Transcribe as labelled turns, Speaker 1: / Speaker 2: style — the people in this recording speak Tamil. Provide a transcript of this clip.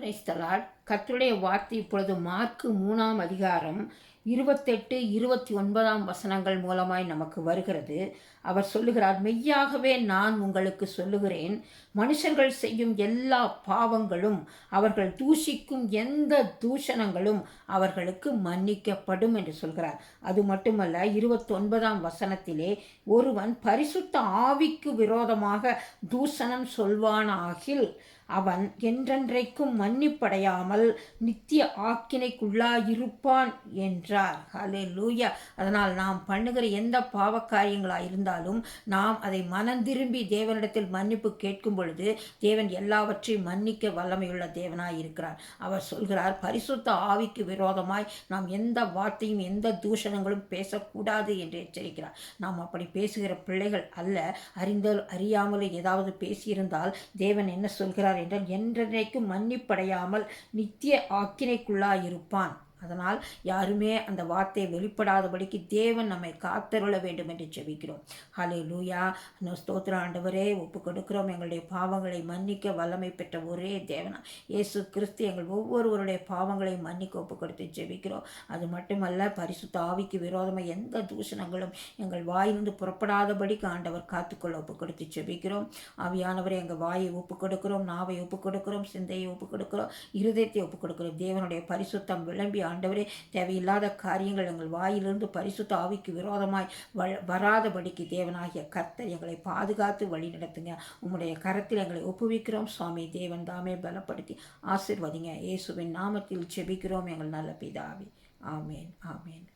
Speaker 1: Praise. கர்த்தருடைய வார்த்தை இப்பொழுது மார்க்கு மூணாம் அதிகாரம் இருபத்தெட்டு இருபத்தி ஒன்பதாம் வசனங்கள் மூலமாய் நமக்கு வருகிறது. அவர் சொல்லுகிறார் மெய்யாகவே நான் உங்களுக்கு சொல்லுகிறேன் மனுஷர்கள் செய்யும் எல்லா பாவங்களும் அவர்கள் தூஷிக்கும் எந்த தூஷணங்களும் அவர்களுக்கு மன்னிக்கப்படும் என்று சொல்கிறார். அது மட்டுமல்ல இருபத்தொன்பதாம் வசனத்திலே ஒருவன் பரிசுத்த ஆவிக்கு விரோதமாக தூஷணம் சொல்வானாகில் அவன் என்றென்றைக்கும் மன்னிப்படையாமல் நித்திய ஆக்கினைக்குள்ளாயிருப்பான் என்றார். ஹலே லூயா அதனால் நாம் பண்ணுகிற எந்த பாவக்காரியங்களாக இருந்தாலும் நாம் அதை மனந்திரும்பி தேவனிடத்தில் மன்னிப்பு கேட்கும் பொழுது தேவன் எல்லாவற்றையும் மன்னிக்க வல்லமையுள்ள தேவனாய் இருக்கிறார் அவர் சொல்கிறார் பரிசுத்த ஆவிக்கு விரோதமாய் நாம் எந்த வார்த்தையும் எந்த தூஷணங்களும் பேசக்கூடாது என்று எச்சரிக்கிறார். நாம் அப்படி பேசுகிற பிள்ளைகள் அல்ல. அறிந்தால் அறியாமலே ஏதாவது பேசியிருந்தால் தேவன் என்ன சொல்கிறார் என்றால் என்றென்றைக்கும் மன்னிப்படையாமல் நித்திய ஆக்கினைக்குள்ளாயிருப்பான். அதனால் யாருமே அந்த வார்த்தை வெளிப்படாதபடிக்கு தேவன் நம்மை காத்தருள வேண்டும் என்று ஜெபிக்கிறோம். ஹலே லூயா ஸ்தோத்திர ஆண்டவரே ஒப்பு கொடுக்கிறோம் எங்களுடைய பாவங்களை மன்னிக்க வல்லமை பெற்ற ஒரே தேவனா. இயேசு கிறிஸ்து எங்கள் ஒவ்வொருவருடைய பாவங்களை மன்னிக்க ஒப்பு கொடுத்து ஜெபிக்கிறோம். அது மட்டுமல்ல பரிசுத்த ஆவிக்கு விரோதமாக எந்த தூஷணங்களும் எங்கள் வாயிலிருந்து புறப்படாதபடிக்கு ஆண்டவர் காத்துக்கொள்ள ஒப்பு கொடுத்து ஜெபிக்கிறோம். ஆவியானவரை எங்கள் வாயை ஒப்பு கொடுக்கிறோம் நாவை ஒப்பு கொடுக்கிறோம் சிந்தையை ஒப்பு கொடுக்கிறோம் இருதயத்தை ஒப்பு கொடுக்கிறோம் தேவனுடைய பரிசுத்தம் விளம்பி ஆண்டவரே தேவையில்லாத காரியங்கள் எங்கள் வாயிலிருந்து பரிசுத்த ஆவிக்கு விரோதமாய் வராதபடிக்கு தேவனாகிய கர்த்தர் எங்களை பாதுகாத்து வழி நடத்துங்க. உம்முடைய கரத்தில் எங்களை ஒப்புவிக்கிறோம். சுவாமி தேவன் தாமே பலப்படுத்தி ஆசிர்வதிங்க. இயேசுவின் நாமத்தில் செபிக்கிறோம். எங்கள் நல்ல பிதாவி. ஆமேன் ஆமேன்.